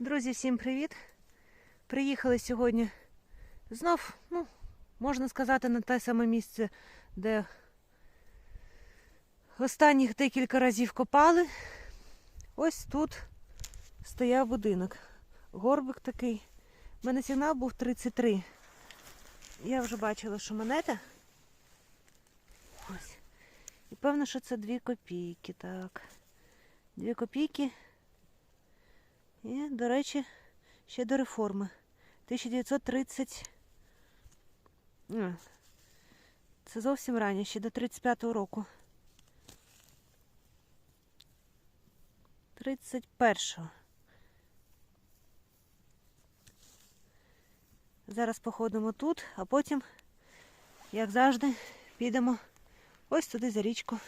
Друзі, всім привіт! Приїхали сьогодні знов, ну, можна сказати, на те саме місце, де останніх декілька разів копали. Ось тут стояв будинок. Горбик такий. У мене сигнал був 33. Я вже бачила, що монета. Ось. І певно, що це 2 копійки. Так. 2 копійки. І, до речі, ще до реформи. 1930. Це зовсім раннє, ще до 35-го року. 31-го. Зараз походимо тут, а потім, як завжди, підемо ось туди за річку.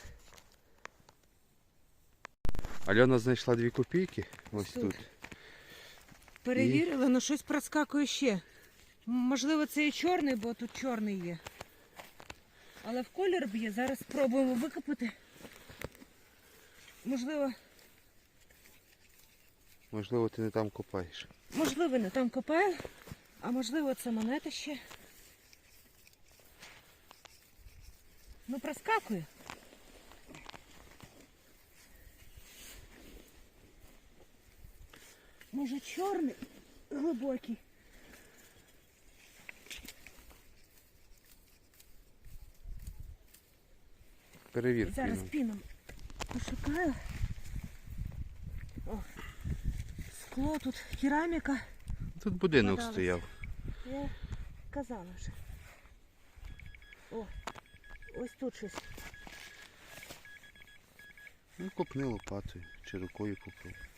Альона знайшла дві копійки. Ось Тут. Перевірили, але щось проскакує ще. Можливо, це і чорний, бо тут чорний є. Але в колір б'є. Зараз спробуємо викопати. Можливо, Можливо, ти не там копаєш. можливо, не там копаю, а можливо, це монета ще. Ну, проскакує. Може, чорний глибокий. Перевір. Зараз піном. пошукаю. О, скло тут, кераміка. Тут будинок Подалось. стояв. Я казала вже. О, ось тут щось. Ну, копни лопатою чи рукою попробуй.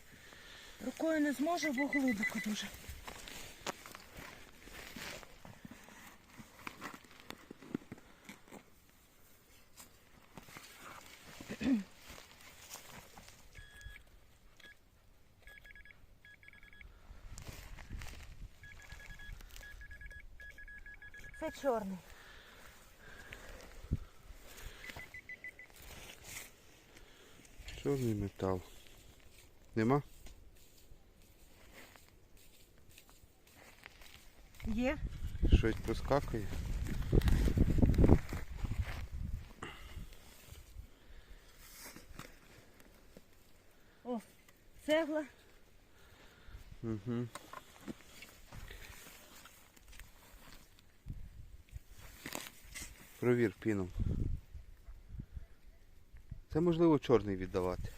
Рукою не зможу, бо глибоко дуже. Це чорний. Чорний метал. Нема? Є? Щось проскакує. О, цегла. Угу. Провір піном. Це можливо чорний віддавати.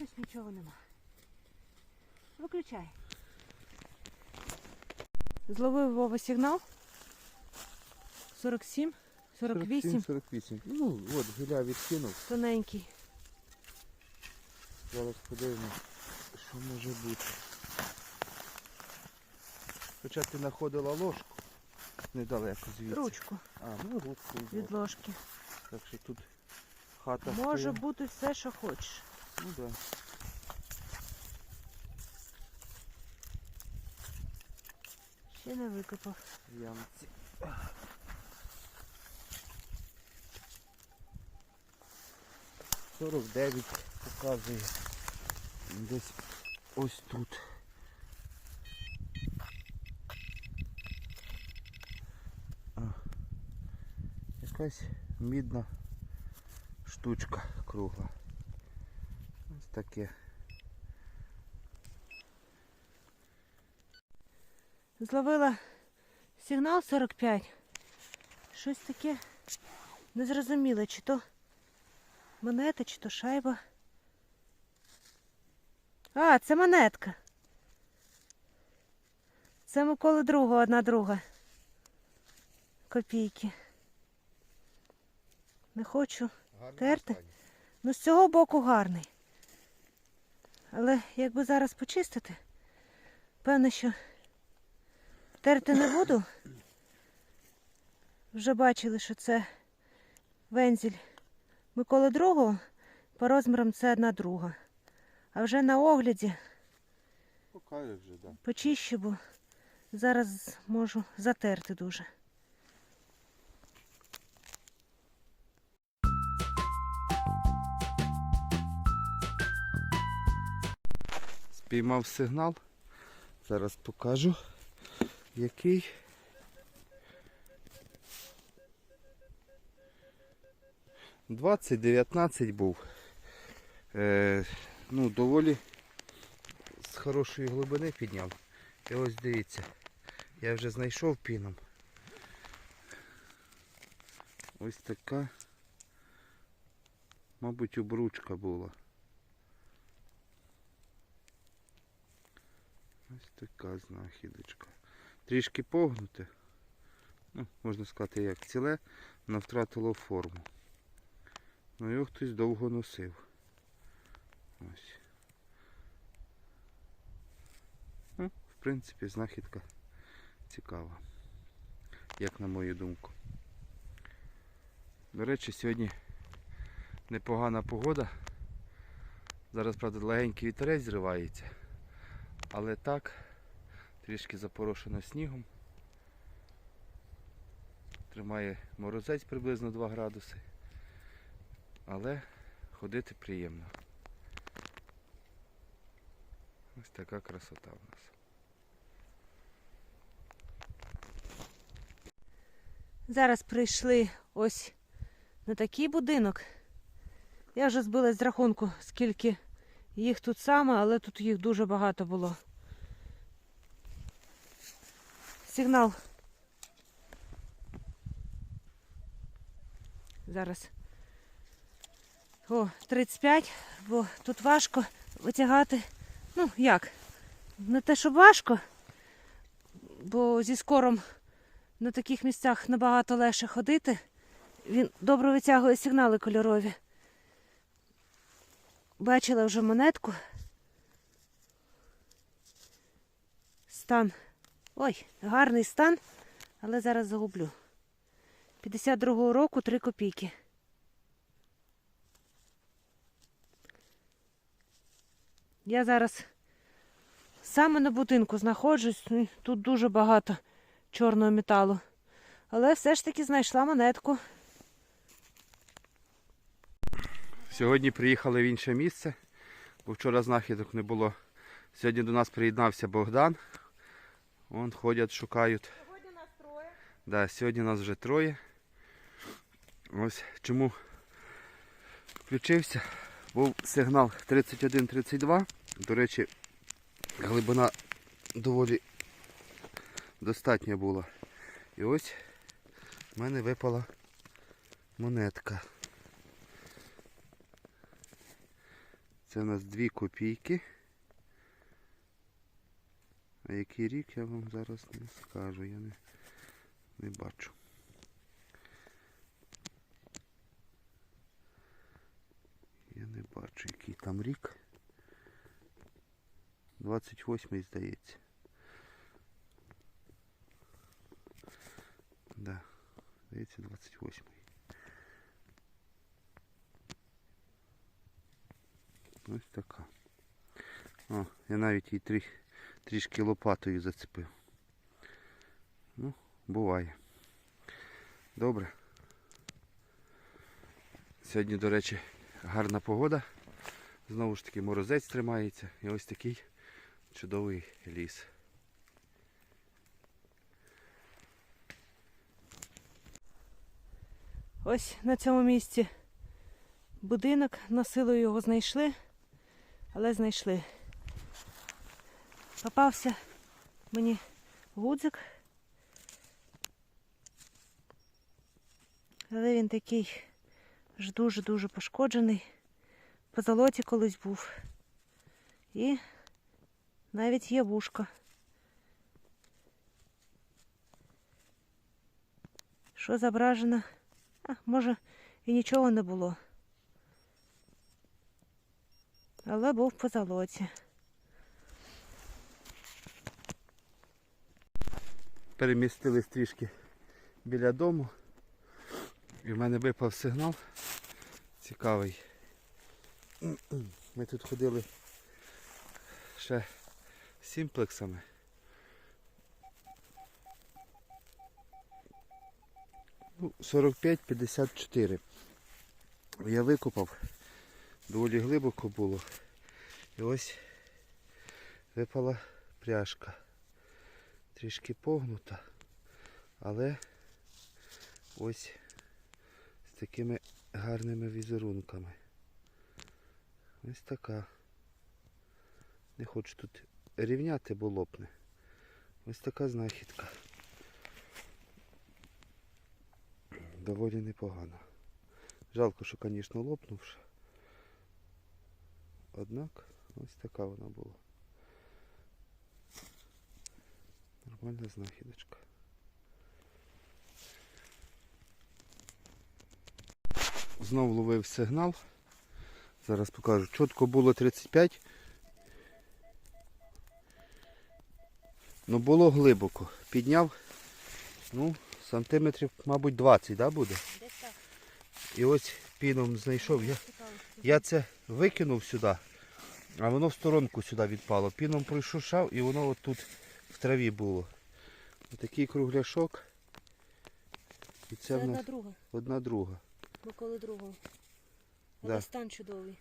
Щось нічого нема. Виключай. Зловив Вова сигнал. 47, 48, 48. Ну, от гіля відкинув. тоненький. Зараз подивимось, що може бути. Хоча ти знаходила ложку недалеко звідси. Ручку А, ну ручку. від ложки. Так що тут хата Може стоїть. бути все, що хочеш. Ну да. Ще не викопав. в ямці. Сорок дев'ять показує. Десь ось тут. Якась мідна штучка кругла. Ось таке. Зловила сигнал 45. Щось таке незрозуміле, чи то монета, чи то шайба. А, це монетка. Це Миколи другого, одна друга. Копійки. Не хочу. Терти? Ну, з цього боку гарний. Але якби зараз почистити, певно, що Терти не буду. Вже бачили, що це вензіль Миколи Другого. По розмірам це одна друга. А вже на огляді Покаю вже, да. почище, бо зараз можу затерти дуже. Спіймав сигнал. Зараз покажу який. Двадцять дев'ятнадцять був. Е, ну, доволі з хорошої глибини підняв. І ось дивіться, я вже знайшов піном. Ось така, мабуть, обручка була. Ось така знахідочка. Трішки погнуте. Ну, можна сказати, як ціле, але втратило форму. Ну його хтось довго носив. Ось. Ну, в принципі, знахідка цікава. Як на мою думку. До речі, сьогодні непогана погода. Зараз, правда, легенький вітерець зривається. Але так, трішки запорошено снігом. Тримає морозець приблизно 2 градуси. Але ходити приємно. Ось така красота у нас. Зараз прийшли ось на такий будинок. Я вже збилась з рахунку, скільки їх тут саме, але тут їх дуже багато було. Сигнал. Зараз. О, 35, бо тут важко витягати. Ну, як? Не те, що важко, бо зі скором на таких місцях набагато легше ходити. Він добре витягує сигнали кольорові. Бачила вже монетку. Стан. Ой, гарний стан, але зараз загублю. 52-го року 3 копійки. Я зараз саме на будинку знаходжусь. ну, Тут дуже багато чорного металу. Але все ж таки знайшла монетку. Сьогодні приїхали в інше місце, бо вчора знахідок не було. Сьогодні до нас приєднався Богдан. Вон ходять, шукають. Сьогодні нас троє. Да, сьогодні нас вже троє. Ось чому включився. Був сигнал 31-32. До речі, глибина доволі достатня була. І ось в мене випала монетка. Це у нас 2 копійки. А який рік я вам зараз не скажу, я не, не бачу. Я не бачу, який там рік. 28 здається. Да, здається 28. Ось така. О, я навіть її трі, трішки лопатою зацепив. Ну, буває. Добре. Сьогодні, до речі, гарна погода. Знову ж таки морозець тримається. І ось такий чудовий ліс. Ось на цьому місці будинок. На силу його знайшли, але знайшли. Попався мені гудзик. Але він такий ж дуже-дуже пошкоджений. По золоті колись був. І навіть є вушко. Що зображено? А, може, і нічого не було. Але був по золоті. Перемістились трішки біля дому. І в мене випав сигнал цікавий. Ми тут ходили ще сімплексами. Ну, 45-54. Я викопав, доволі глибоко було. І ось випала пряжка. Трішки погнута, але ось з такими гарними візерунками. Ось така. Не хочу тут рівняти, бо лопне. Ось така знахідка. Доволі непогана. Жалко, що, звісно, лопнувши. Однак ось така вона була. Нормальна знахідочка. Знов ловив сигнал. Зараз покажу. Чітко було 35. Ну було глибоко. Підняв, ну, сантиметрів, мабуть, 20, да, буде? І ось піном знайшов. Я, я це викинув сюди, а воно в сторонку сюди відпало. Піном пройшушав і воно отут в траві було. Отакий кругляшок. І це, Це в одна нас друга. одна друга. Миколи другого. Да. Але стан чудовий.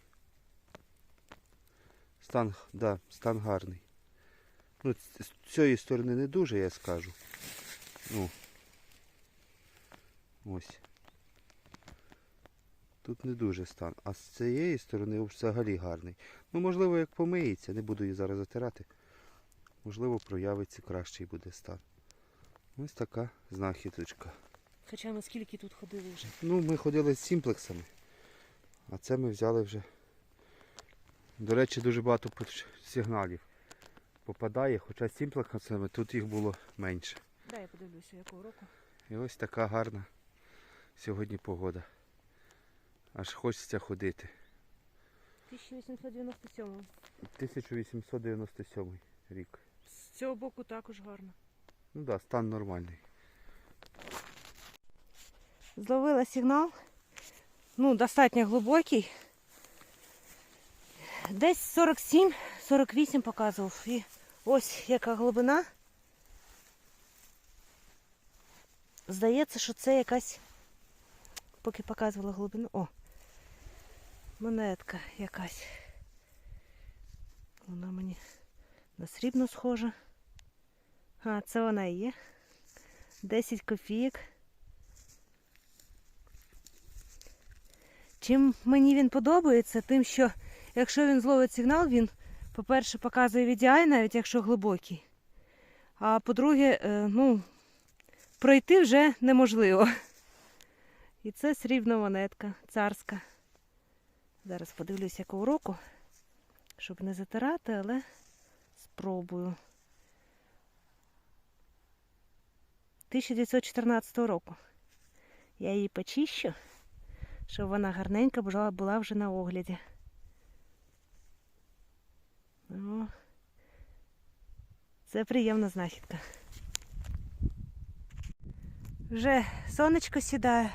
Стан, да, стан гарний. Ну, з цієї сторони не дуже, я скажу. Ну. Ось. Тут не дуже стан. А з цієї сторони взагалі гарний. Ну, можливо, як помиється, не буду її зараз затирати. Можливо, проявиться кращий буде стан. Ось така знахідочка. Хоча ми скільки тут ходили вже. Ну, ми ходили з сімплексами, а це ми взяли вже. До речі, дуже багато сигналів попадає, хоча з сімплексами тут їх було менше. Дай я подивлюся, якого року. І ось така гарна сьогодні погода. Аж хочеться ходити. 1897. 1897 рік. З цього боку також гарно. Ну так, да, стан нормальний. Зловила сигнал. Ну, достатньо глибокий. Десь 47-48 показував. І ось яка глибина. Здається, що це якась, поки показувала глибину. О! Монетка якась. Вона мені на срібну схожа. А, це вона і є. 10 копійок. Чим мені він подобається, тим, що якщо він зловить сигнал, він, по-перше, показує VDI, навіть якщо глибокий. А по-друге, е, ну, пройти вже неможливо. І це срібна монетка, царська. Зараз подивлюсь, якого року, щоб не затирати, але спробую. 1914 року. Я її почищу щоб вона гарненька була, вже на огляді. О, це приємна знахідка. Вже сонечко сідає,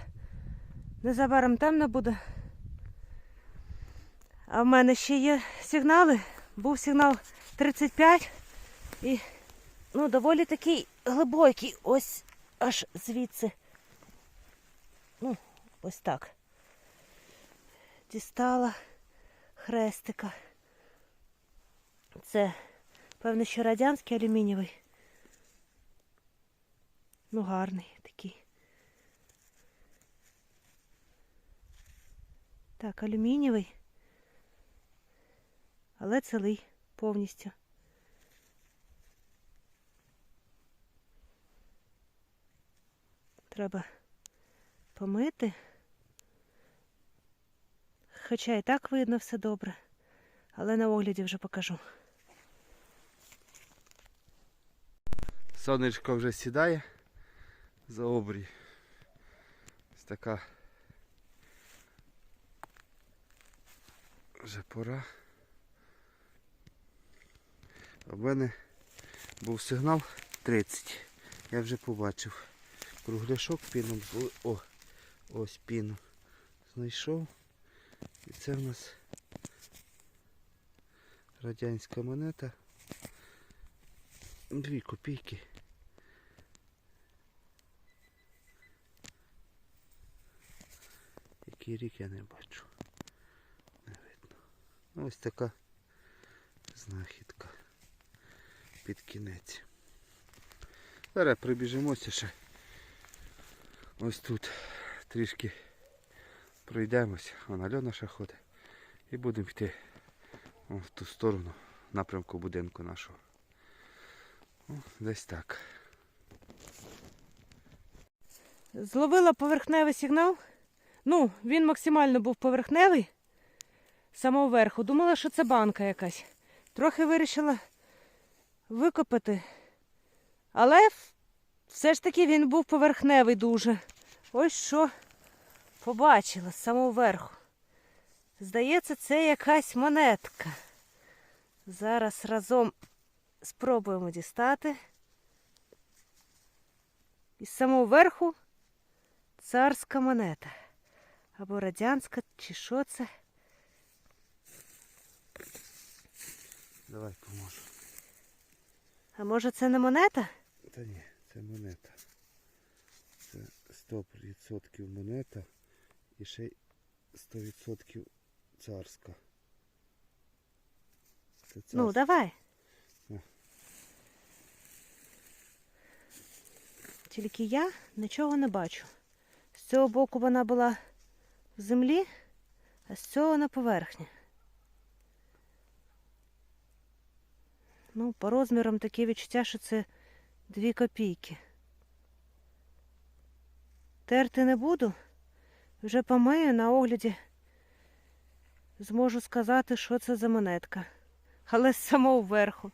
незабаром темно буде. А в мене ще є сигнали. Був сигнал 35 і ну, доволі такий глибокий. Ось аж звідси. Ну, ось так дістала хрестика. Це, певно, що радянський алюмінієвий. Ну, гарний такий. Так, алюмінієвий. Але цілий повністю. Треба помити. Хоча і так видно все добре, але на огляді вже покажу. Сонечко вже сідає за обрій. Ось така вже пора. У мене був сигнал 30. Я вже побачив. Кругляшок піном. О, ось піну. Знайшов. І це в нас радянська монета. Дві копійки. Який рік я не бачу. Не видно. Ось така знахідка. Під кінець. Зараз прибіжимося ще. Ось тут трішки пройдемося. Вон Альона ще ходить. І будемо йти в ту сторону, напрямку будинку нашого. О, десь так. Зловила поверхневий сигнал. Ну, він максимально був поверхневий. Самого верху. Думала, що це банка якась. Трохи вирішила викопати. Але все ж таки він був поверхневий дуже. Ось що побачила з самого верху. Здається, це якась монетка. Зараз разом спробуємо дістати. Із самого верху царська монета. Або радянська, чи що це? Давай поможу. А може це не монета? Та ні, це монета. Це 100% монета і ще й 100% царська. Це царська. Ну, давай. Тільки я нічого не бачу. З цього боку вона була в землі, а з цього на поверхні. Ну, по розмірам таке відчуття, що це дві копійки. Терти не буду. Вже помию на огляді. Зможу сказати, що це за монетка. Але з самого верху.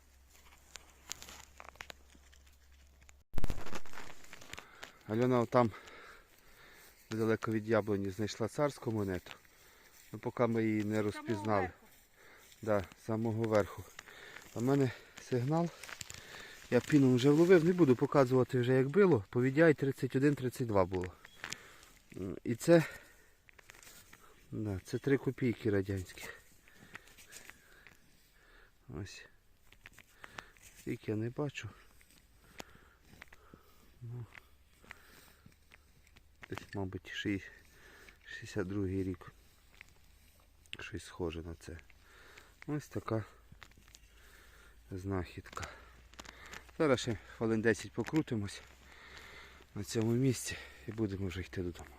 Альона там недалеко від яблуні знайшла царську монету. Ну, поки ми її не розпізнали. Да, з самого верху. А в мене сигнал. Я піну вже вловив, не буду показувати вже як було. По VDI 31-32 було. І це. Да, це 3 копійки радянські. Ось. Скільки я не бачу. Ну, Десь, мабуть, ши- 62 рік. Щось схоже на це. Ось така знахідка. Зараз ще хвилин 10 покрутимось на цьому місці і будемо вже йти додому.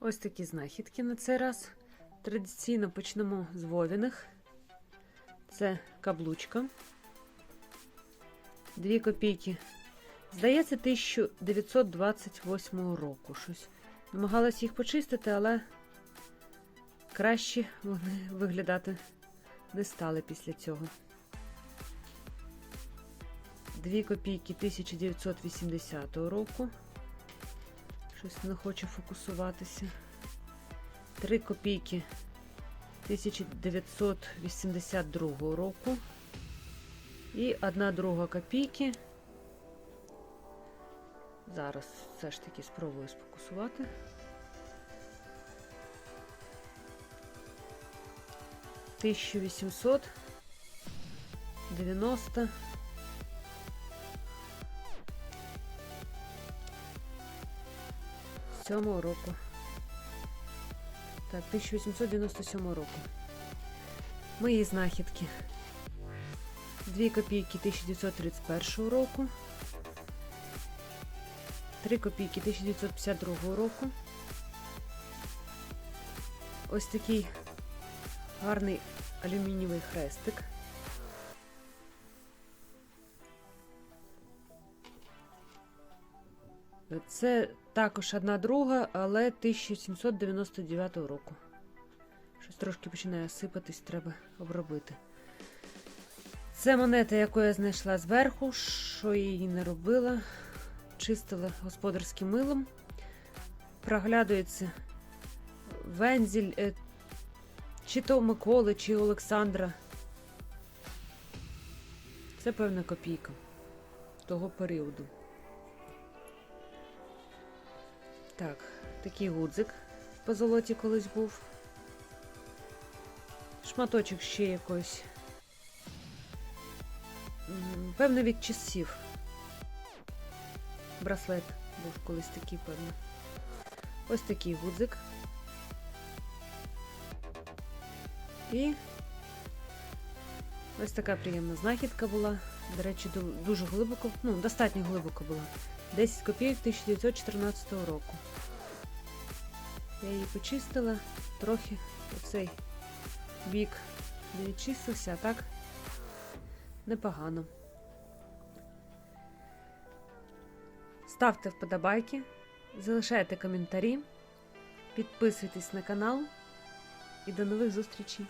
Ось такі знахідки на цей раз. Традиційно почнемо з вовіних. Це каблучка. Дві копійки. Здається, 1928 року щось. Намагалась їх почистити, але краще вони виглядати не стали після цього. Дві копійки 1980 року. Щось не хоче фокусуватися. Три копійки 1982 року. І одна друга копійки. Зараз все ж таки спробую сфокусувати. Тисячу вісімсот дев'яносто сьомого року. Так, 1897 року. Мої знахідки. Дві копійки 1931 року. Три копійки 1952 року. Ось такий гарний алюмінієвий хрестик. Це також одна друга, але 1799 року. Щось трошки починає сипатись, треба обробити. Це монета, яку я знайшла зверху, що я її не робила. Чистила господарським милом. Проглядується вензель е, чи то Миколи, чи Олександра. Це певна копійка того періоду. Так, такий гудзик по золоті колись був. Шматочок ще якось. Певно, від часів. Браслет був колись такий, певно. Ось такий гудзик. І Ось така приємна знахідка була. До речі, дуже глибоко, ну, достатньо глибоко була. 10 копійок 1914 року. Я її почистила, трохи оцей бік не відчистився, а так непогано. Ставте вподобайки, залишайте коментарі, підписуйтесь на канал і до нових зустрічей!